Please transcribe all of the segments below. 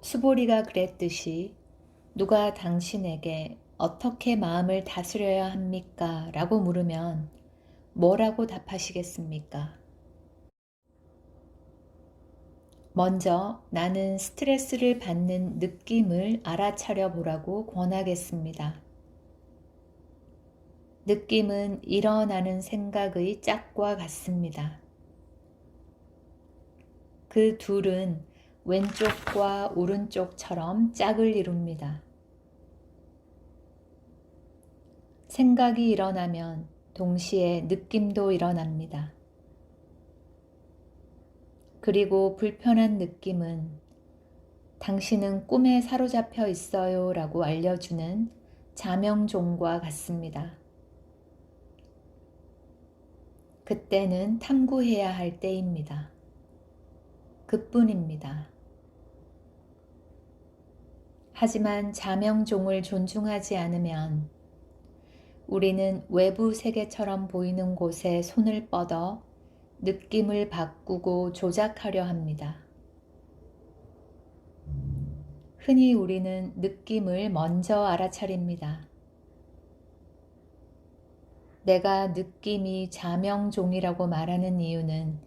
수보리가 그랬듯이 누가 당신에게 어떻게 마음을 다스려야 합니까? 라고 물으면 뭐라고 답하시겠습니까? 먼저 나는 스트레스를 받는 느낌을 알아차려 보라고 권하겠습니다. 느낌은 일어나는 생각의 짝과 같습니다. 그 둘은 왼쪽과 오른쪽처럼 짝을 이룹니다. 생각이 일어나면 동시에 느낌도 일어납니다. 그리고 불편한 느낌은 당신은 꿈에 사로잡혀 있어요 라고 알려주는 자명종과 같습니다. 그때는 탐구해야 할 때입니다. 그뿐입니다. 하지만 자명종을 존중하지 않으면 우리는 외부 세계처럼 보이는 곳에 손을 뻗어 느낌을 바꾸고 조작하려 합니다. 흔히 우리는 느낌을 먼저 알아차립니다. 내가 느낌이 자명종이라고 말하는 이유는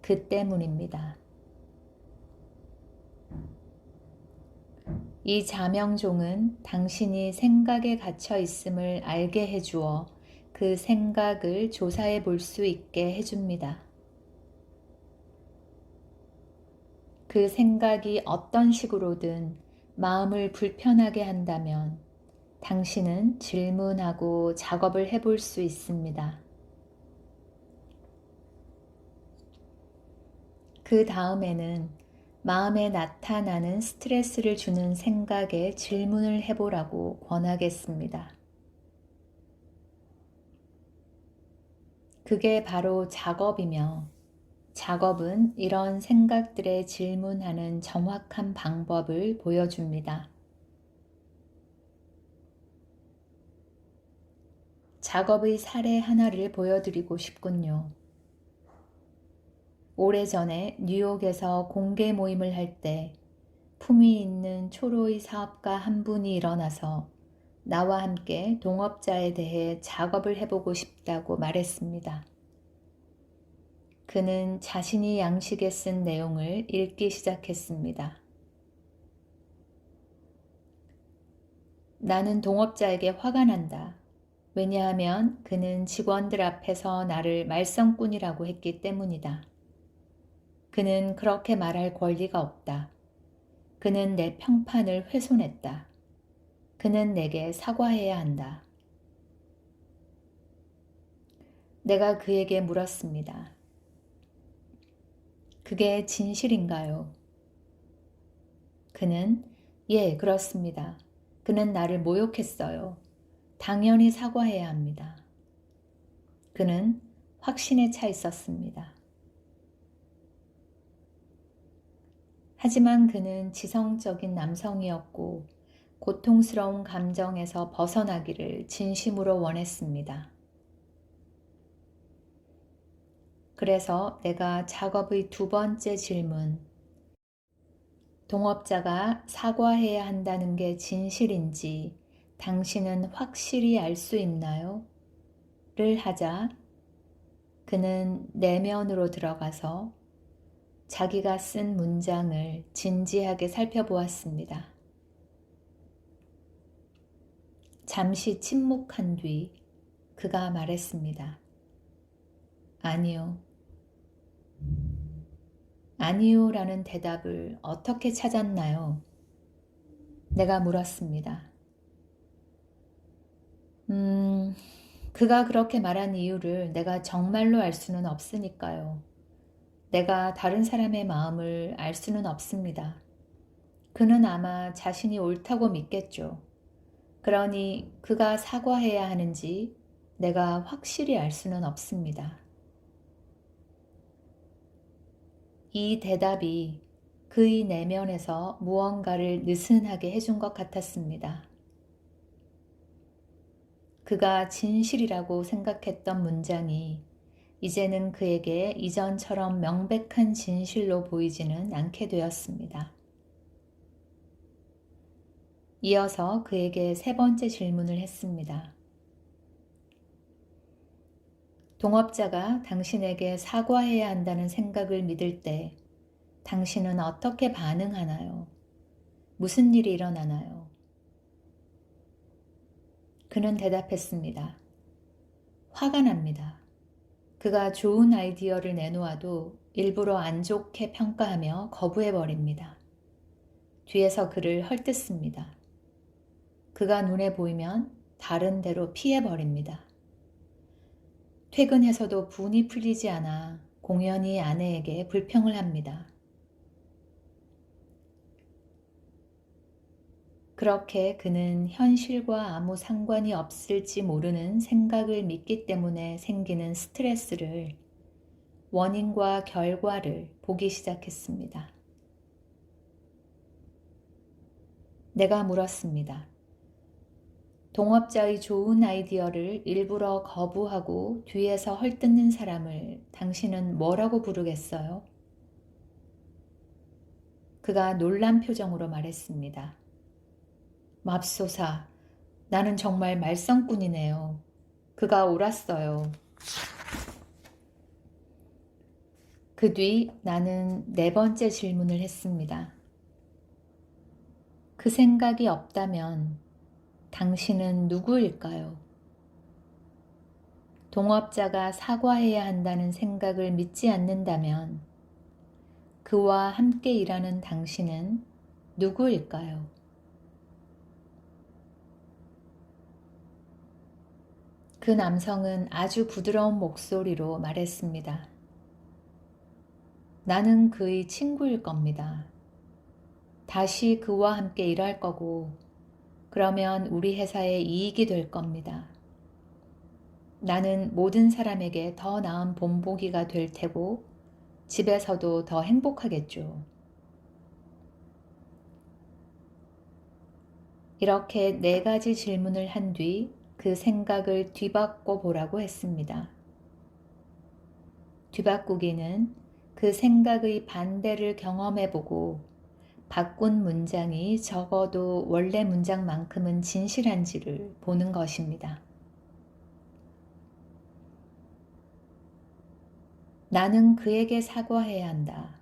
그 때문입니다. 이 자명종은 당신이 생각에 갇혀 있음을 알게 해주어 그 생각을 조사해 볼 수 있게 해줍니다. 그 생각이 어떤 식으로든 마음을 불편하게 한다면 당신은 질문하고 작업을 해볼 수 있습니다. 그 다음에는 마음에 나타나는 스트레스를 주는 생각에 질문을 해보라고 권하겠습니다. 그게 바로 작업이며 작업은 이런 생각들에 질문하는 정확한 방법을 보여줍니다. 작업의 사례 하나를 보여드리고 싶군요. 오래전에 뉴욕에서 공개 모임을 할 때 품위 있는 초로의 사업가 한 분이 일어나서 나와 함께 동업자에 대해 작업을 해보고 싶다고 말했습니다. 그는 자신이 양식에 쓴 내용을 읽기 시작했습니다. 나는 동업자에게 화가 난다. 왜냐하면 그는 직원들 앞에서 나를 말썽꾼이라고 했기 때문이다. 그는 그렇게 말할 권리가 없다. 그는 내 평판을 훼손했다. 그는 내게 사과해야 한다. 내가 그에게 물었습니다. 그게 진실인가요? 그는 예, 그렇습니다. 그는 나를 모욕했어요. 당연히 사과해야 합니다. 그는 확신에 차 있었습니다. 하지만 그는 지성적인 남성이었고 고통스러운 감정에서 벗어나기를 진심으로 원했습니다. 그래서 내가 작업의 두 번째 질문, 동업자가 사과해야 한다는 게 진실인지 당신은 확실히 알 수 있나요? 를 하자 그는 내면으로 들어가서 자기가 쓴 문장을 진지하게 살펴보았습니다. 잠시 침묵한 뒤 그가 말했습니다. 아니요. 아니요 라는 대답을 어떻게 찾았나요? 내가 물었습니다. 음, 그가 그렇게 말한 이유를 내가 정말로 알 수는 없으니까요. 내가 다른 사람의 마음을 알 수는 없습니다. 그는 아마 자신이 옳다고 믿겠죠. 그러니 그가 사과해야 하는지 내가 확실히 알 수는 없습니다. 이 대답이 그의 내면에서 무언가를 느슨하게 해준 것 같았습니다. 그가 진실이라고 생각했던 문장이 이제는 그에게 이전처럼 명백한 진실로 보이지는 않게 되었습니다. 이어서 그에게 세 번째 질문을 했습니다. 동업자가 당신에게 사과해야 한다는 생각을 믿을 때 당신은 어떻게 반응하나요? 무슨 일이 일어나나요? 그는 대답했습니다. 화가 납니다. 그가 좋은 아이디어를 내놓아도 일부러 안 좋게 평가하며 거부해버립니다. 뒤에서 그를 헐뜯습니다. 그가 눈에 보이면 다른 데로 피해버립니다. 퇴근해서도 분이 풀리지 않아 공연히 아내에게 불평을 합니다. 그렇게 그는 현실과 아무 상관이 없을지 모르는 생각을 믿기 때문에 생기는 스트레스를 원인과 결과를 보기 시작했습니다. 내가 물었습니다. 동업자의 좋은 아이디어를 일부러 거부하고 뒤에서 헐뜯는 사람을 당신은 뭐라고 부르겠어요? 그가 놀란 표정으로 말했습니다. 맙소사, 나는 정말 말썽꾼이네요. 그가 옳았어요. 그 뒤 나는 네 번째 질문을 했습니다. 그 생각이 없다면 당신은 누구일까요? 동업자가 사과해야 한다는 생각을 믿지 않는다면 그와 함께 일하는 당신은 누구일까요? 그 남성은 아주 부드러운 목소리로 말했습니다. 나는 그의 친구일 겁니다. 다시 그와 함께 일할 거고, 그러면 우리 회사에 이익이 될 겁니다. 나는 모든 사람에게 더 나은 본보기가 될 테고, 집에서도 더 행복하겠죠. 이렇게 네 가지 질문을 한 뒤 그 생각을 뒤바꿔 보라고 했습니다. 뒤바꾸기는 그 생각의 반대를 경험해 보고 바꾼 문장이 적어도 원래 문장만큼은 진실한지를 보는 것입니다. 나는 그에게 사과해야 한다.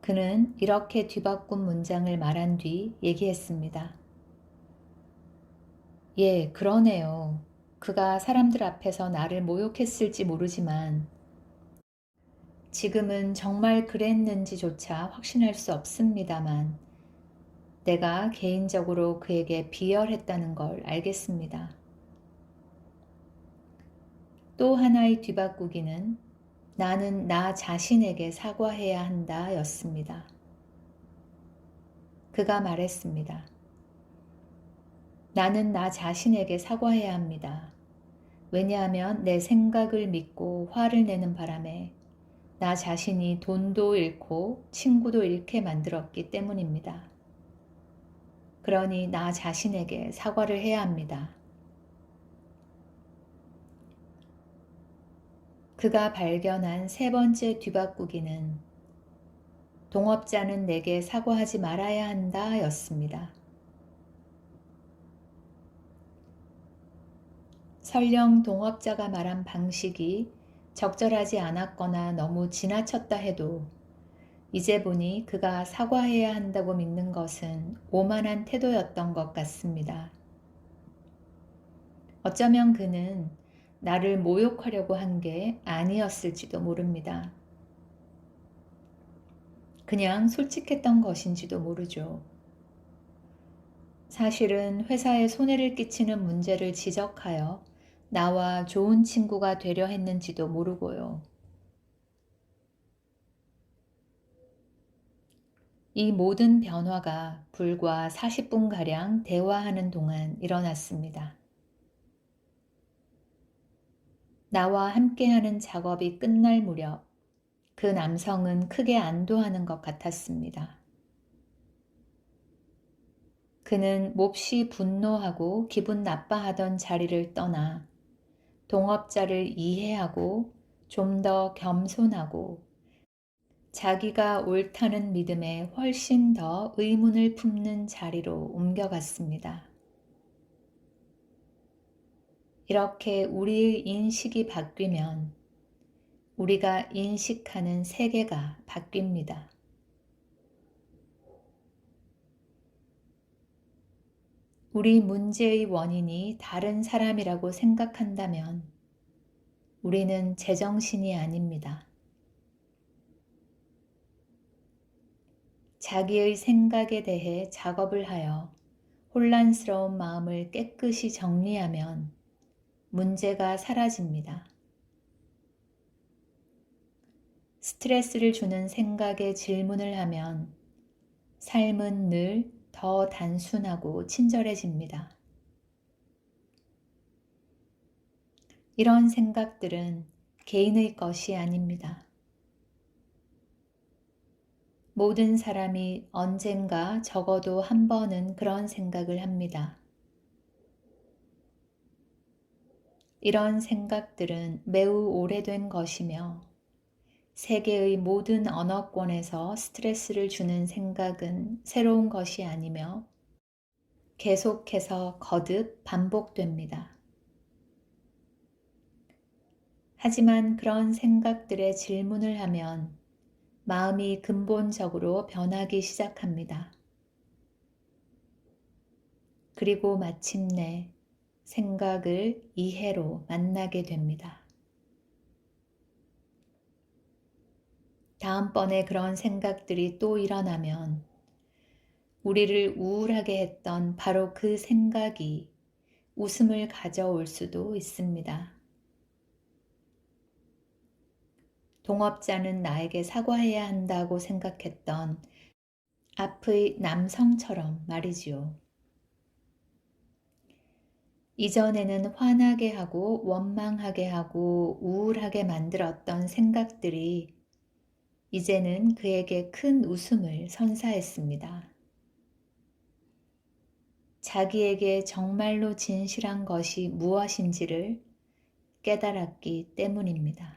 그는 이렇게 뒤바꾼 문장을 말한 뒤 얘기했습니다. 예, 그러네요. 그가 사람들 앞에서 나를 모욕했을지 모르지만 지금은 정말 그랬는지조차 확신할 수 없습니다만 내가 개인적으로 그에게 비열했다는 걸 알겠습니다. 또 하나의 뒤바꾸기는 나는 나 자신에게 사과해야 한다 였습니다. 그가 말했습니다. 나는 나 자신에게 사과해야 합니다. 왜냐하면 내 생각을 믿고 화를 내는 바람에 나 자신이 돈도 잃고 친구도 잃게 만들었기 때문입니다. 그러니 나 자신에게 사과를 해야 합니다. 그가 발견한 세 번째 뒤바꾸기는 동업자는 내게 사과하지 말아야 한다 였습니다. 설령 동업자가 말한 방식이 적절하지 않았거나 너무 지나쳤다 해도 이제 보니 그가 사과해야 한다고 믿는 것은 오만한 태도였던 것 같습니다. 어쩌면 그는 나를 모욕하려고 한 게 아니었을지도 모릅니다. 그냥 솔직했던 것인지도 모르죠. 사실은 회사에 손해를 끼치는 문제를 지적하여 나와 좋은 친구가 되려 했는지도 모르고요. 이 모든 변화가 불과 40분가량 대화하는 동안 일어났습니다. 나와 함께하는 작업이 끝날 무렵 그 남성은 크게 안도하는 것 같았습니다. 그는 몹시 분노하고 기분 나빠하던 자리를 떠나 동업자를 이해하고 좀 더 겸손하고 자기가 옳다는 믿음에 훨씬 더 의문을 품는 자리로 옮겨갔습니다. 이렇게 우리의 인식이 바뀌면 우리가 인식하는 세계가 바뀝니다. 우리 문제의 원인이 다른 사람이라고 생각한다면 우리는 제정신이 아닙니다. 자기의 생각에 대해 작업을 하여 혼란스러운 마음을 깨끗이 정리하면 문제가 사라집니다. 스트레스를 주는 생각에 질문을 하면 삶은 늘 더 단순하고 친절해집니다. 이런 생각들은 개인의 것이 아닙니다. 모든 사람이 언젠가 적어도 한 번은 그런 생각을 합니다. 이런 생각들은 매우 오래된 것이며 세계의 모든 언어권에서 스트레스를 주는 생각은 새로운 것이 아니며 계속해서 거듭 반복됩니다. 하지만 그런 생각들의 질문을 하면 마음이 근본적으로 변하기 시작합니다. 그리고 마침내 생각을 이해로 만나게 됩니다. 다음번에 그런 생각들이 또 일어나면 우리를 우울하게 했던 바로 그 생각이 웃음을 가져올 수도 있습니다. 동업자는 나에게 사과해야 한다고 생각했던 앞의 남성처럼 말이지요. 이전에는 화나게 하고 원망하게 하고 우울하게 만들었던 생각들이 이제는 그에게 큰 웃음을 선사했습니다. 자기에게 정말로 진실한 것이 무엇인지를 깨달았기 때문입니다.